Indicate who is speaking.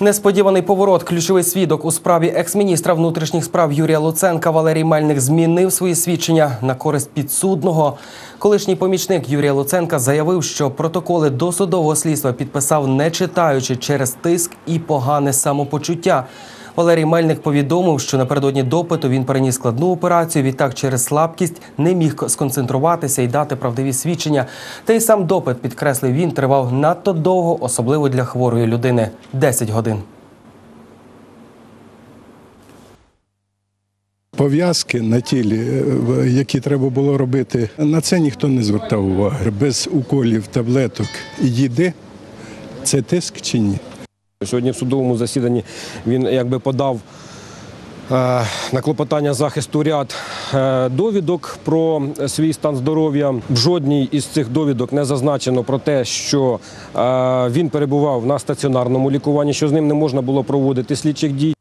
Speaker 1: Несподіваний поворот. Ключовий свідок у справі екс-міністра внутрішніх справ Юрія Луценка Валерій Мельник змінив свої свідчення на користь підсудного. Колишній помічник Юрія Луценка заявив, що протоколи досудового слідства підписав не читаючи через тиск і погане самопочуття. Валерій Мельник повідомив, що напередодні допиту він переніс складну операцію. Відтак через слабкість не міг сконцентруватися і дати правдиві свідчення. Та й сам допит, підкреслив він, тривав надто довго, особливо для хворої людини 10 годин.
Speaker 2: Пов'язки на тілі, е, які треба було робити, на це ніхто не звертав уваги. Без уколів, таблеток і їди це тиск чи ні?
Speaker 3: Сьогодні в судовому засіданні він якби подав е, на клопотання захисту ряд е, довідок про свій стан здоров'я. В жодній із цих довідок не зазначено про те, що е, він перебував на стаціонарному лікуванні, що з ним не можна було проводити слідчих дій.